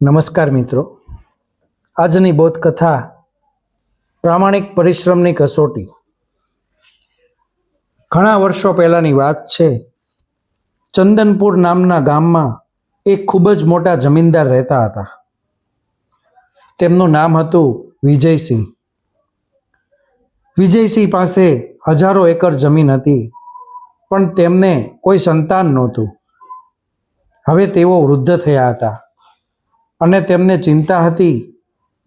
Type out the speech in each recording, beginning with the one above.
નમસ્કાર મિત્રો. આજની બોધકથા પ્રામાણિક પરિશ્રમની કસોટી. ઘણા વર્ષો પહેલાંની વાત છે, ચંદનપુર નામના ગામમાં એક ખૂબ જ મોટા જમીનદાર રહેતા હતા. તેમનું નામ હતું વિજયસિંહ. વિજયસિંહ પાસે હજારો એકર જમીન હતી, પણ તેમને કોઈ સંતાન નહોતું. હવે તેઓ વૃદ્ધ થયા હતા. અને તેમને ચિંતા હતી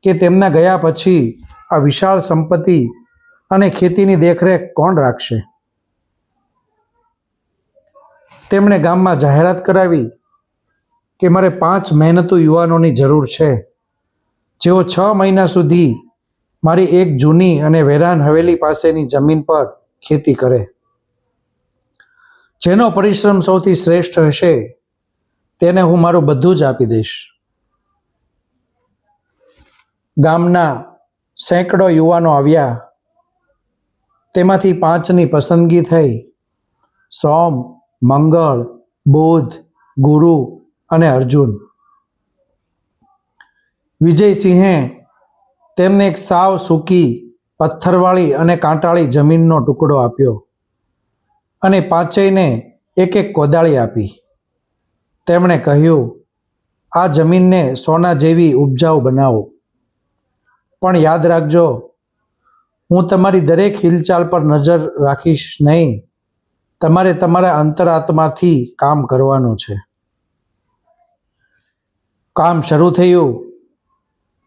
કે તેમના ગયા પછી આ વિશાળ સંપત્તિ અને ખેતીની દેખરેખ કોણ રાખશે? તેમણે ગામમાં જાહેરાત કરાવી કે મારે પાંચ મહેનતુ યુવાનોની જરૂર છે. જેઓ છ મહિના સુધી મારી એક જૂની અને વેરાન હવેલી પાસેની જમીન પર ખેતી કરે. જેનો પરિશ્રમ સૌથી શ્રેષ્ઠ હશે તેને હું મારું બધું જ આપી દઈશ. ગામના સેંકડો યુવાનો આવ્યા. તેમાંથી પાંચની પસંદગી થઈ. સોમ, મંગળ, બુધ, ગુરુ અને અર્જુન. વિજયસિંહે તેમને એક સાવ સૂકી, પથ્થરવાળી અને કાંટાળી જમીનનો ટુકડો આપ્યો અને પાંચેયને એક એક કોદાળી આપી. તેમણે કહ્યું, આ જમીનને સોના જેવી ઉપજાઉ બનાવો. પણ યાદ રાખજો, હું તમારી દરેક હિલચાલ પર નજર રાખીશ નહીં. તમારે તમારા અંતરાત્માથી કામ કરવાનું છે. કામ શરૂ થયું.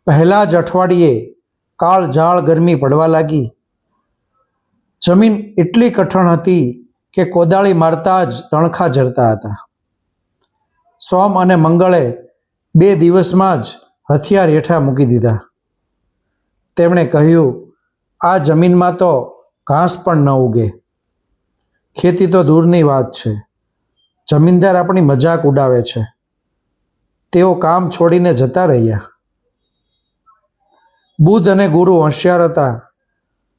પહેલા જ અઠવાડિયે કાળ ઝાળ ગરમી પડવા લાગી. જમીન એટલી કઠણ હતી કે કોદાળી મારતા જ તણખા જરતા હતા. સોમ અને મંગળે બે દિવસમાં જ હથિયાર હેઠા મૂકી દીધા. તેમણે કહ્યું, આ જમીનમાં તો ઘાસ પણ ન ઉગે. ખેતી તો દૂરની વાત છે. જમીનદાર આપણી મજાક ઉડાવે છે. તેઓ કામ છોડીને જતા રહ્યા. બુધ અને ગુરુ હોશિયાર હતા.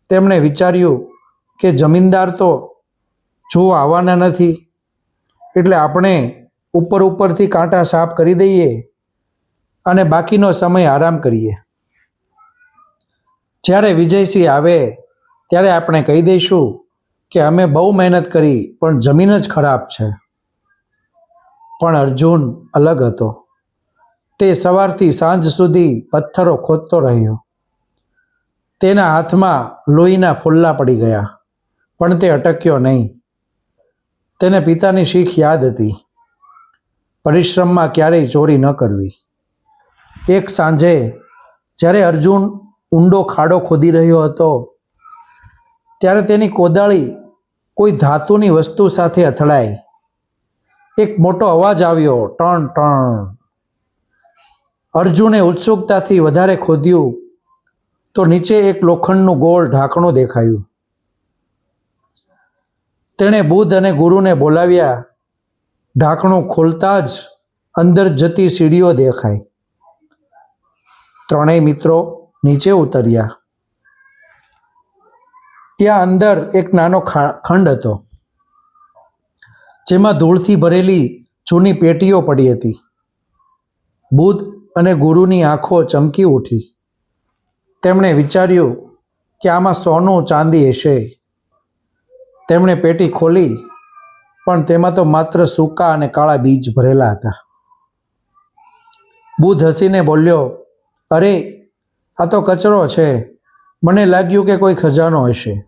તેમણે વિચાર્યું કે જમીનદાર તો જો આવવાના નથી, એટલે આપણે ઉપર ઉપરથી કાંટા સાફ કરી દઈએ અને બાકીનો સમય આરામ કરીએ. જ્યારે વિજયસિંહ આવે, ત્યારે આપણે કહી દઈશું કે અમે બહુ મહેનત કરી, પણ જમીન જ ખરાબ છે. પણ અર્જુન અલગ હતો. તે સવારથી સાંજ સુધી પથ્થરો ખોદતો રહ્યો. તેના હાથમાં લોહીના ફુલ્લા પડી ગયા, પણ તે અટક્યો નહીં. તેને પિતાની શીખ યાદ હતી. પરિશ્રમમાં ક્યારેય ચોરી ન કરવી. એક સાંજે, જ્યારે અર્જુન ઊંડો ખાડો ખોદી રહ્યો હતો. ત્યારે તેની કોદાળી કોઈ ધાતુની વસ્તુ સાથે અથડાઈ. એક મોટો અવાજ આવ્યો, ટણ ટણ. અર્જુને ઉત્સુકતાથી વધારે ખોદ્યું તો નીચે એક લોખંડનું ગોળ ઢાંકણું દેખાયું. તેણે બુધ અને ગુરુને બોલાવ્યા. ઢાંકણું ખોલતા જ અંદર જતી સીડીઓ દેખાઈ. ત્રણેય મિત્રો નીચે ઉતર્યા. ત્યાં અંદર એક નાનો ખંડ હતો, જેમાં ધૂળથી ભરેલી જૂની પેટીઓ પડી હતી. બુધ અને ગુરુની આંખો ચમકી ઉઠી. તેમણે વિચાર્યું કે આમાં સોનું, ચાંદી હશે. તેમણે પેટી ખોલી, પણ તેમાં તો માત્ર સૂકા અને કાળા બીજ ભરેલા હતા. બુદ્ધ હસીને બોલ્યો, અરે આ તો કચરો છે. મને લાગ્યું કે કોઈ ખજાનો હશે.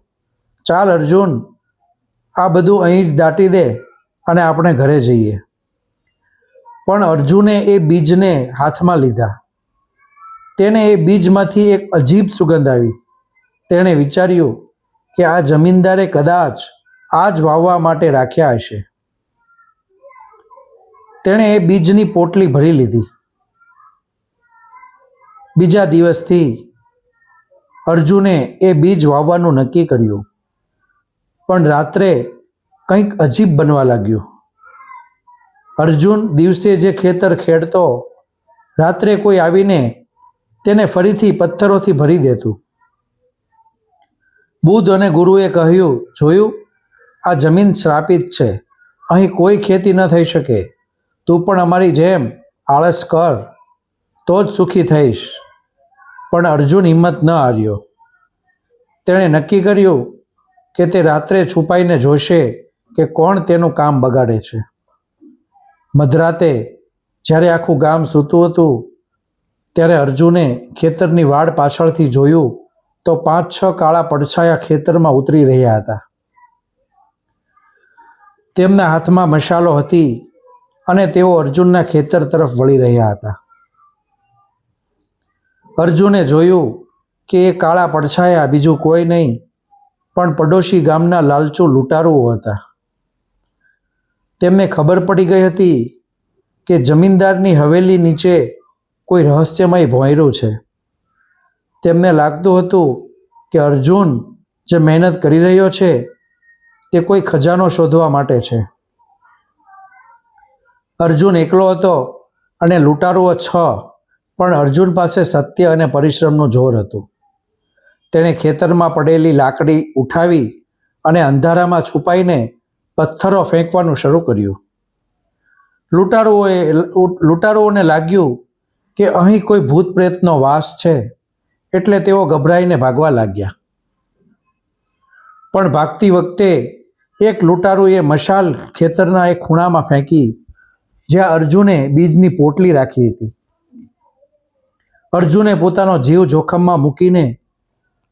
ચાલ અર્જુન, આ બધું અહીં જ દાટી દે અને આપણે ઘરે જઈએ. પણ અર્જુને એ બીજને હાથમાં લીધા. તેને એ બીજમાંથી એક અજીબ સુગંધ આવી. તેણે વિચાર્યું કે આ જમીનદારે કદાચ આ જ વાવવા માટે રાખ્યા હશે. તેણે એ બીજની પોટલી ભરી લીધી. બીજા દિવસથી અર્જુને એ બીજ વાવવાનું નક્કી કર્યું. પણ રાત્રે કંઈક અજીબ બનવા લાગ્યું. અર્જુન દિવસે જે ખેતર ખેડતો, રાત્રે કોઈ આવીને તેને ફરીથી પથ્થરોથી ભરી દેતું. બુધ અને ગુરુએ કહ્યું, જોયું, આ જમીન શ્રાપિત છે. અહીં કોઈ ખેતી ન થઈ શકે. તું પણ અમારી જેમ આળસ કર. તો જ સુખી થઈશ. પણ અર્જુન હિંમત ન હાર્યો. તેણે નક્કી કર્યું કે તે રાત્રે છુપાઈને જોશે કે કોણ તેનું કામ બગાડે છે. મધરાતે જ્યારે આખું ગામ સૂતું હતું, ત્યારે અર્જુને ખેતરની વાડ પાછળથી જોયું તો પાંચ છ કાળા પડછાયા ખેતરમાં ઉતરી રહ્યા હતા. તેમના હાથમાં મશાલો હતી અને તેઓ અર્જુનના ખેતર તરફ વળી રહ્યા હતા. અર્જુને જોયું કે એ કાળા પડછાયા, બીજું કોઈ નહીં, પણ પડોશી ગામના લાલચુ લૂંટારુઓ હતા. તેમને ખબર પડી ગઈ હતી કે જમીનદારની હવેલી નીચે કોઈ રહસ્યમય ભોંયરું છે. તેમને લાગતું હતું કે અર્જુન જે મહેનત કરી રહ્યો છે, તે કોઈ ખજાનો શોધવા માટે છે. અર્જુન એકલો હતો અને લૂંટારુઓ છ. પણ અર્જુન પાસે સત્ય અને પરિશ્રમનું જોર હતું. તેણે ખેતરમાં પડેલી લાકડી ઉઠાવી અને અંધારામાં છુપાઈને પથ્થરો ફેંકવાનું શરૂ કર્યું. લૂંટારુઓએ લૂંટારુઓને લાગ્યું કે અહીં કોઈ ભૂત પ્રેતનો વાસ છે, એટલે તેઓ ગભરાઈને ભાગવા લાગ્યા. પણ ભાગતી વખતે એક લૂંટારુએ મશાલ ખેતરના એક ખૂણામાં ફેંકી, જ્યાં અર્જુને બીજની પોટલી રાખી હતી. અર્જુને પોતાનો જીવ જોખમમાં મૂકીને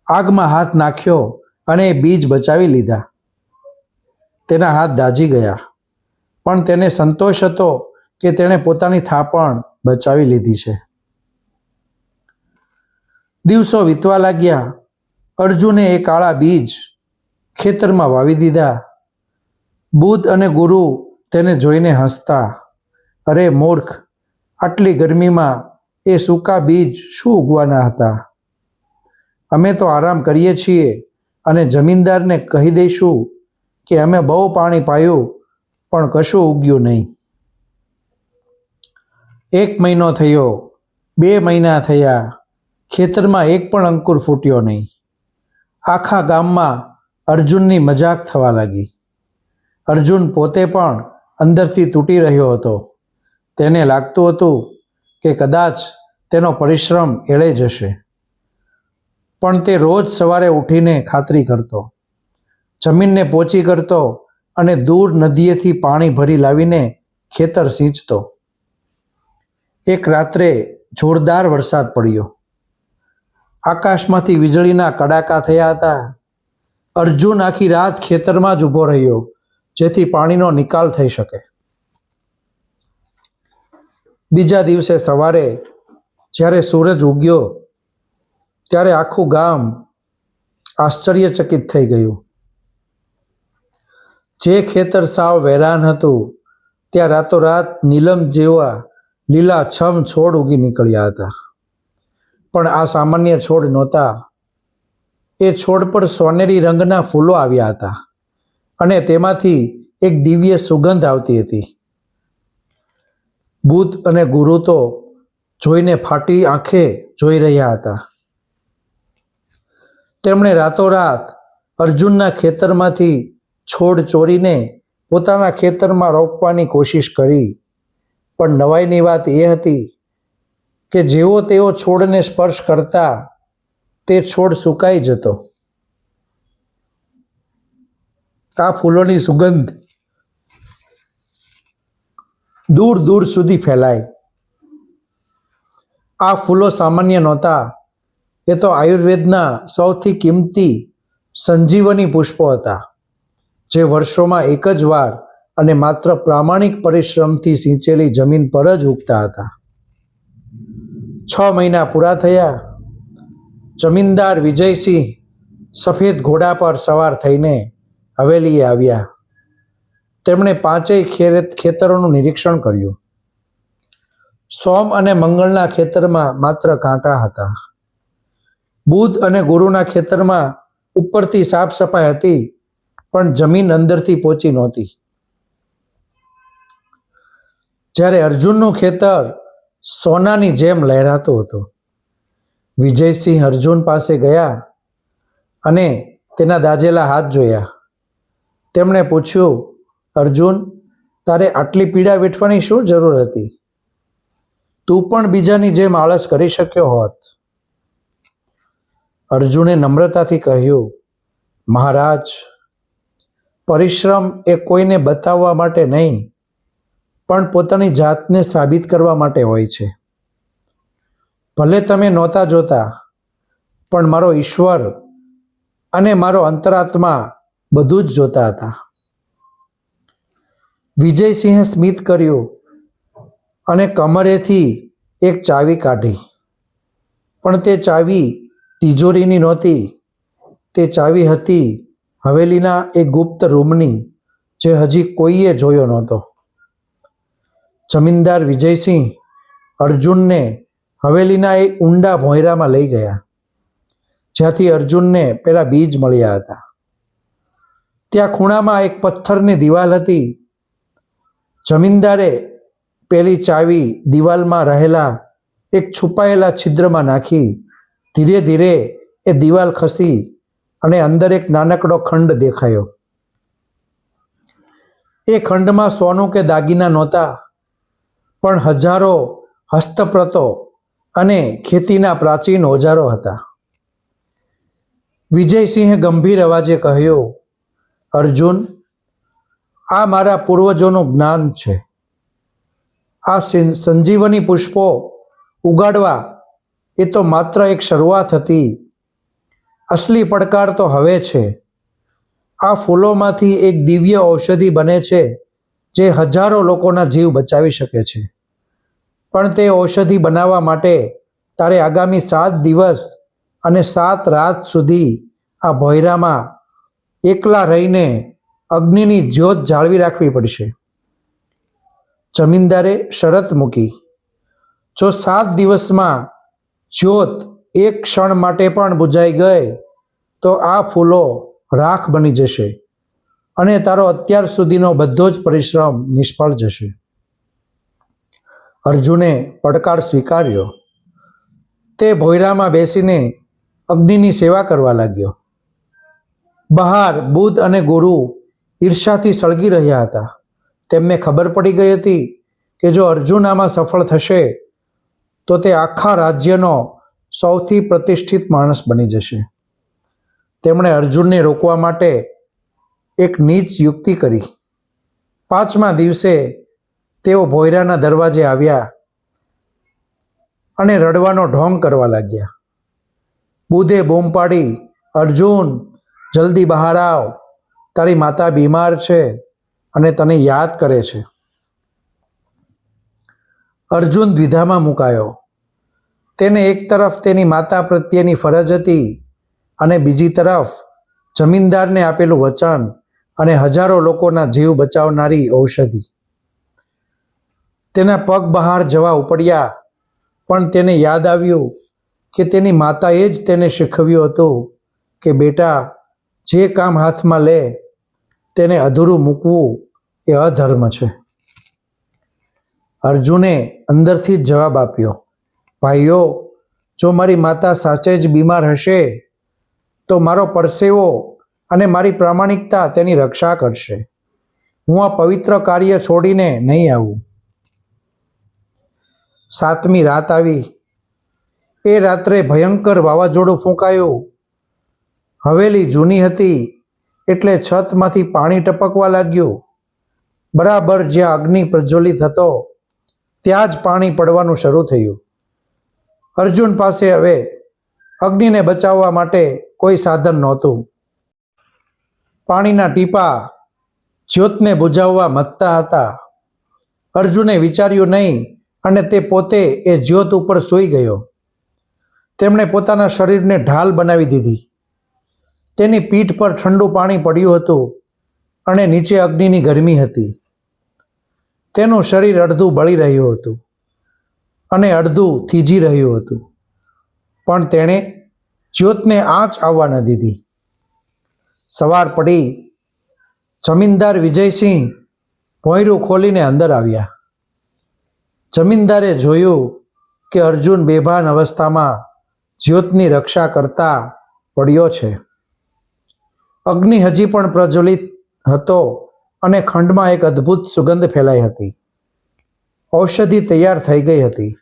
આગમાં હાથ નાખ્યો અને બીજ બચાવી લીધા. તેના હાથ દાઝી ગયા. પણ તેને સંતોષ હતો કે તેણે પોતાની થાપણ બચાવી લીધી છે. દિવસો વીતવા લાગ્યા. અર્જુને એ કાળા બીજ ખેતરમાં વાવી દીધા. બુધ અને ગુરુ તેને જોઈને હસતા. અરે મૂર્ખ, આટલી ગરમીમાં એ સૂકા બીજ શું ઉગવાના હતા? અમે તો આરામ કરીએ છીએ અને જમીનદારને કહી દઈશું કે અમે બહુ પાણી પાયું, પણ કશું ઉગ્યું નહીં. એક મહિનો થયો, બે મહિના થયા, ખેતરમાં એક પણ અંકુર ફૂટ્યો નહીં. આખા ગામમાં અર્જુનની મજાક થવા લાગી. અર્જુન પોતે પણ અંદરથી તૂટી રહ્યો હતો. તેને લાગતું હતું કે કદાચ તેનો પરિશ્રમ એળે જશે. પણ તે રોજ સવારે ઉઠીને ખાતરી કરતો. જમીનને પોચી કરતો અને દૂર નદીએથી પાણી ભરી લાવીને ખેતર સિંચતો. એક રાત્રે જોરદાર વરસાદ પડ્યો. આકાશમાંથી વીજળીના કડાકા થયા હતા. અર્જુન આખી રાત ખેતરમાં જ ઊભો રહ્યો, જેથી પાણીનો નિકાલ થઈ શકે. બીજા દિવસે સવારે જ્યારે સૂરજ ઉગ્યો, ત્યારે આખું ગામ આશ્ચર્યચકિત થઈ ગયું. જે ખેતર સાવ વેરાન હતું, ત્યાં રાતોરાત નીલમ જેવા લીલા છમ છોડ ઉગી નીકળ્યા હતા. પણ આ સામાન્ય છોડ નહોતા. એ છોડ પર સોનેરી રંગના ફૂલો આવ્યા હતા અને તેમાંથી એક દિવ્ય સુગંધ આવતી હતી. બુધ અને ગુરુ તો જોઈને ફાટી આંખે જોઈ રહ્યા હતા. તેમણે રાતોરાત અર્જુનના ખેતરમાંથી છોડ ચોરીને પોતાના ખેતરમાં રોપવાની કોશિશ કરી. પણ નવાઈની વાત એ હતી કે જેવો તેઓ છોડને સ્પર્શ કરતા તે છોડ સુકાઈ જતો. આ ફૂલોની સુગંધ દૂર દૂર સુધી ફેલાય. આ ફૂલો સામાન્ય નહોતા. એ તો આયુર્વેદના સૌથી કિંમતી સંજીવની પુષ્પો હતા, જે વર્ષોમાં એક જ વાર અને માત્ર પ્રામાણિક પરિશ્રમથી સિંચેલી જમીન પર જ ઉગતા હતા. છ મહિના પૂરા થયા. જમીનદાર વિજયસિંહ સફેદ ઘોડા પર સવાર થઈને હવેલીએ આવ્યા. તેમણે પાંચેય ખેત ખેતરોનું નિરીક્ષણ કર્યું. સોમ અને મંગળના ખેતરમાં માત્ર કાંટા હતા. બુધ અને ગુરુના ખેતરમાં ઉપરથી સાફ સફાઈ હતી, પણ જમીન અંદરથી પહોંચી નહોતી. જ્યારે અર્જુનનું ખેતર સોનાની જેમ લહેરાતું હતું. વિજયસિંહ અર્જુન પાસે ગયા અને તેના દાજેલા હાથ જોયા. તેમણે પૂછ્યું અર્જુન, તારે આટલી પીડા વેઠવાની શું જરૂર હતી? તું પણ બીજાની જેમ આળસ કરી શક્યો હોત. અર્જુને નમ્રતાથી કહ્યું, મહારાજ, પરિશ્રમ એ કોઈને બતાવવા માટે નહીં, પણ પોતાની જાતને સાબિત કરવા માટે હોય છે. ભલે તમે નહોતા જોતા, પણ મારો ઈશ્વર અને મારો અંતરાત્મા બધું જ જોતા હતા. વિજયસિંહે સ્મિત કર્યું અને કમરેથી એક ચાવી કાઢી. પણ તે ચાવી તિજોરીની નહોતી. તે ચાવી હતી હવેલીના એક ગુપ્ત રૂમની જે હજી કોઈએ જોયો નહોતો. જમીનદાર વિજયસિંહ અર્જુનને હવેલીના એ ઊંડા ભોંયરામાં લઈ ગયા, જ્યાંથી અર્જુનને પેલા બીજ મળ્યા હતા. ત્યાં ખૂણામાં એક પથ્થરની દિવાલ હતી જમીનદારે પેલી ચાવી દિવાલમાં રહેલા એક છુપાયેલા છિદ્રમાં નાખી. ધીરે ધીરે એ દિવાલ ખસી અને અંદર એક નાનકડો ખંડ દેખાયો. એ ખંડમાં સોનું કે દાગીના નહોતા, પણ હજારો હસ્તપ્રતો અને ખેતીના પ્રાચીન ઓજારો હતા. વિજયસિંહે ગંભીર અવાજે કહ્યું, અર્જુન આ મારા પૂર્વજોનું જ્ઞાન છે. આ સંજીવની પુષ્પો ઉગાડવા એ તો માત્ર એક શરૂઆત હતી. અસલી પડકાર તો હવે છે. આ ફૂલોમાંથી એક દિવ્ય ઔષધિ બને છે, જે હજારો લોકોના જીવ બચાવી શકે છે. પણ તે ઔષધિ બનાવવા માટે તારે આગામી સાત દિવસ અને સાત રાત સુધી આ ભોયરામાં એકલા રહીને અગ્નિની જ્યોત જાળવી રાખવી પડશે. જમીનદારે શરત મૂકી. જો સાત દિવસમાં જ્યોત એક ક્ષણ માટે પણ બુજાઈ ગઈ, તો આ ફૂલો રાખ બની જશે અને તારો અત્યાર સુધીનો બધો જ પરિશ્રમ નિષ્ફળ જશે. અર્જુને પડકાર સ્વીકાર્યો. તે ભોયરામાં બેસીને અગ્નિની સેવા કરવા લાગ્યો. બહાર બુધ અને ગુરુ ઈર્ષાથી સળગી રહ્યા હતા. તેમને ખબર પડી ગઈ હતી કે જો અર્જુન આમાં સફળ થશે, તો તે આખા રાજ્યનો સૌથી પ્રતિષ્ઠિત માણસ બની જશે. તેમણે અર્જુનને રોકવા માટે એક નીચ યુક્તિ કરી. પાંચમા દિવસે તેઓ ભોયરાના દરવાજે આવ્યા અને રડવાનો ઢોંગ કરવા લાગ્યા. બુધે બૂમ પાડી, અર્જુન, જલ્દી બહાર આવ. તારી માતા બીમાર છે અને તને યાદ કરે છે. અર્જુન દ્વિધામાં મુકાયો. તેને એક તરફ તેની માતા પ્રત્યેની ફરજ હતી અને બીજી તરફ જમીનદારને આપેલું વચન અને હજારો લોકોના જીવ બચાવનારી ઔષધિ. તેના પગ બહાર જવા ઉપડ્યા, પણ તેને યાદ આવ્યું કે તેની માતાએ જ તેને શીખવ્યું હતું કે બેટા, જે કામ હાથમાં લે તેને અધૂરું મૂકવું એ અધર્મ છે. અર્જુને અંદરથી જ જવાબ આપ્યો, ભાઈઓ, જો મારી માતા સાચે જ બીમાર હશે, તો મારો પરસેવો અને મારી પ્રામાણિકતા તેની રક્ષા કરશે. હું આ પવિત્ર કાર્ય છોડીને નહીં આવું. સાતમી રાત આવી. એ રાત્રે ભયંકર વાવાઝોડું ફૂંકાયું. હવેલી જૂની હતી એટલે છતમાંથી પાણી ટપકવા લાગ્યું. બરાબર જ્યાં અગ્નિ પ્રજ્વલિત હતો, ત્યાં જ પાણી પડવાનું શરૂ થયું. અર્જુન પાસે હવે અગ્નિને બચાવવા માટે કોઈ સાધન નહોતું. પાણીના ટીપા જ્યોતને બુઝાવવા મથતા હતા. અર્જુને વિચાર્યું નહીં અને તે પોતે એ જ્યોત ઉપર સૂઈ ગયો. તેમણે પોતાના શરીરને ઢાલ બનાવી દીધી. તેની પીઠ પર ઠંડુ પાણી પડ્યું હતું અને નીચે અગ્નિની ગરમી હતી. તેનું શરીર અડધું બળી રહ્યું હતું અને અડધું થીજી રહ્યું હતું. પણ તેણે જ્યોતને આંચ આવવા ન દીધી. સવાર પડી, જમીનદાર વિજયસિંહ ભોંયરું ખોલીને અંદર આવ્યા. જમીનદારે જોયું કે અર્જુન બેભાન અવસ્થામાં જ્યોતની રક્ષા કરતા પડ્યો છે. અગ્નિ હજી પણ પ્રજ્વલિત હતો અને ખંડમાં એક અદ્ભુત સુગંધ ફેલાઈ હતી. ઔષધિ તૈયાર થઈ ગઈ હતી.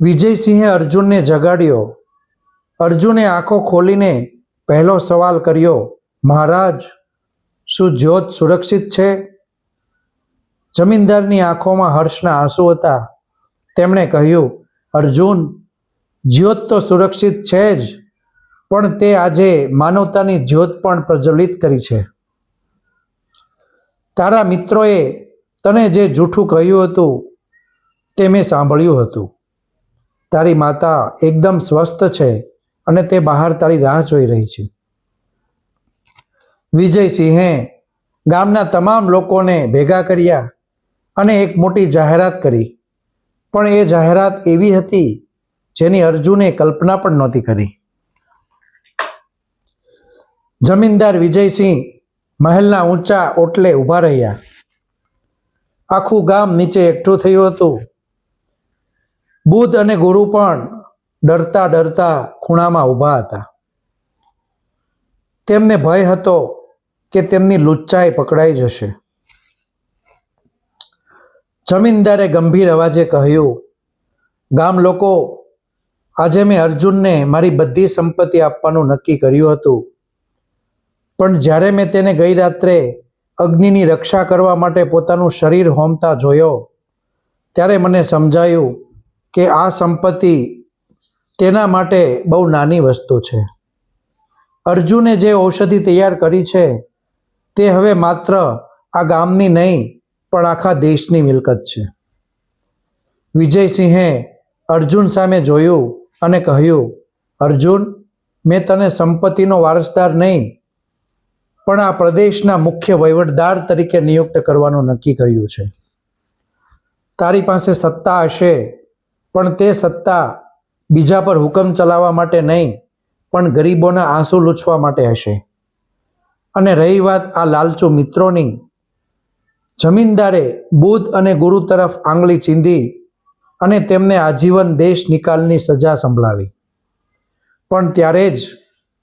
વિજયસિંહે અર્જુનને જગાડ્યો. અર્જુને આંખો ખોલીને પહેલો સવાલ કર્યો, મહારાજ, શું જ્યોત સુરક્ષિત છે જમીનદારની આંખોમાં હર્ષના આંસુ હતા. તેમણે કહ્યું, અર્જુન, જ્યોત તો સુરક્ષિત છે જ. પણ તે આજે માનવતાની જ્યોત પણ પ્રજ્વલિત કરી છે. તારા મિત્રોએ તને જે જૂઠું કહ્યું હતું, તે મેં સાંભળ્યું હતું. તારી માતા એકદમ સ્વસ્થ છે અને તે બહાર તારી રાહ જોઈ રહી છે. વિજયસિંહે ગામના તમામ લોકોને ભેગા કર્યા અને એક મોટી જાહેરાત કરી. પણ એ જાહેરાત એવી હતી જેની અર્જુને કલ્પના પણ નહોતી કરી. જમીનદાર વિજયસિંહ મહેલના ઊંચા ઓટલે ઊભા રહ્યા. આખું ગામ નીચે એકઠું થયું હતું. બુધ અને ગુરુ પણ ડરતા ડરતા ખૂણામાં ઊભા હતા. તેમને ભય હતો કે તેમની લુચ્ચાઈ પકડાઈ જશે. જમીનદારે ગંભીર અવાજે કહ્યું, ગામ લોકો, આજે મેં અર્જુનને મારી બધી સંપત્તિ આપવાનું નક્કી કર્યું હતું. પણ જ્યારે મેં તેને ગઈ રાત્રે અગ્નિની રક્ષા કરવા માટે પોતાનું શરીર હોમતા જોયો, ત્યારે મને સમજાયું કે આ સંપત્તિ તેના માટે બહુ નાની વસ્તુ છે. અર્જુને જે ઔષધિ તૈયાર કરી છે, તે હવે માત્ર આ ગામની નહીં, પણ આખા દેશની મિલકત છે. વિજયસિંહે અર્જુન સામે જોયું અને કહ્યું, અર્જુન, મેં તને સંપત્તિનો વારસદાર નહીં પણ આ પ્રદેશના મુખ્ય વહીવટદાર તરીકે નિયુક્ત કરવાનું નક્કી કર્યું છે. તારી પાસે સત્તા હશે, પણ તે સત્તા બીજા પર હુકમ ચલાવવા માટે નહીં, પણ ગરીબોના આંસુ લૂછવા માટે હશે. અને રહી વાત આ લાલચુ મિત્રોની. જમીનદારે બુદ્ધ અને ગુરુ તરફ આંગળી ચીંધી અને તેમને આજીવન દેશ નિકાલની સજા સંભળાવી. પણ ત્યારે જ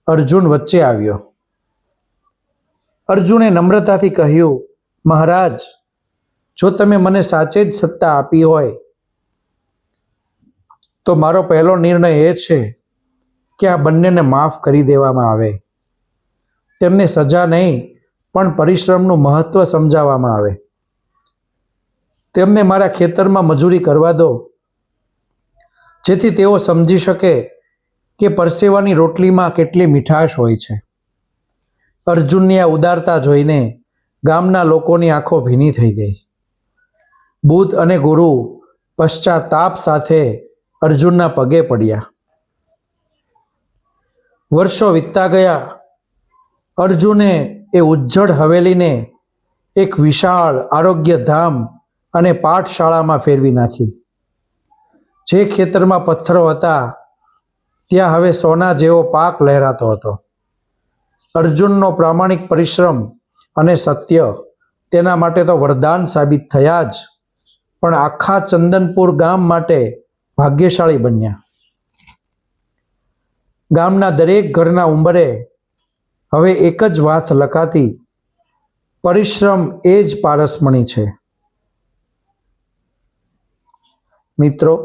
અર્જુન વચ્ચે આવ્યો. અર્જુને નમ્રતાથી કહ્યું, મહારાજ, જો તમે મને સાચે જ સત્તા આપી હોય, તો મારો પહેલો નિર્ણય એ છે કે આ બંનેને માફ કરી દેવામાં આવે. તેમને સજા નહીં, પણ પરિશ્રમનું મહત્વ સમજાવવામાં આવે. તેમને મારા ખેતરમાં મજૂરી કરવા દો, જેથી તેઓ સમજી શકે કે પરસેવાની રોટલીમાં કેટલી મીઠાશ હોય છે. અર્જુનની આ ઉદારતા જોઈને ગામના લોકોની આંખો ભીની થઈ ગઈ. બુધ અને ગુરુ પશ્ચાતાપ સાથે અર્જુનના પગે પડ્યા. વર્ષો વીતતા ગયા. અર્જુને એ ઉજ્જડ હવેલીને એક વિશાળ આરોગ્ય ધામ અને પાઠશાળામાં ફેરવી નાખી. જે ખેતરમાં પથ્થરો હતા, ત્યાં હવે સોના જેવો પાક લહેરાતો હતો. અર્જુનનો પ્રામાણિક પરિશ્રમ અને સત્ય તેના માટે તો વરદાન સાબિત થયા જ. પણ આખા ચંદનપુર ગામ માટે ભાગ્યશાળી બન્યા. ગામના દરેક ઘરના ઉંબરે હવે એક જ વાત લખાતી, પરિશ્રમ એ જ પારસમણી છે. મિત્રો,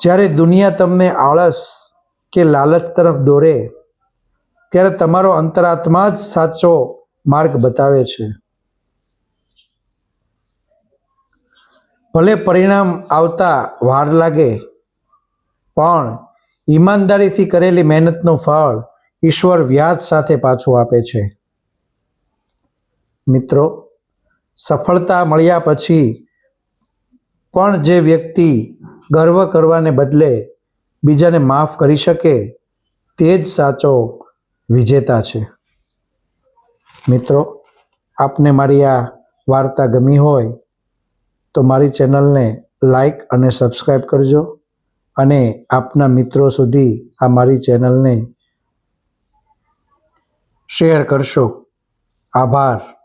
જ્યારે દુનિયા તમને આળસ કે લાલચ તરફ દોરે ત્યારે તમારો અંતરાત્મા જ સાચો માર્ગ બતાવે છે. ભલે પરિણામ આવતા વાર લાગે, પણ ઈમાનદારીથી કરેલી મહેનતનું ફળ ઈશ્વર વ્યાજ સાથે પાછું આપે છે. મિત્રો, સફળતા મળ્યા પછી પણ જે વ્યક્તિ ગર્વ કરવાને બદલે બીજાને માફ કરી શકે, તે જ સાચો વિજેતા છે. મિત્રો, આપને મારી આ વાર્તા ગમી હોય, તો મારી ચેનલને લાઈક અને સબસ્ક્રાઈબ કરજો અને આપના મિત્રો સુધી આ મારી ચેનલને શેર કરશો. આભાર.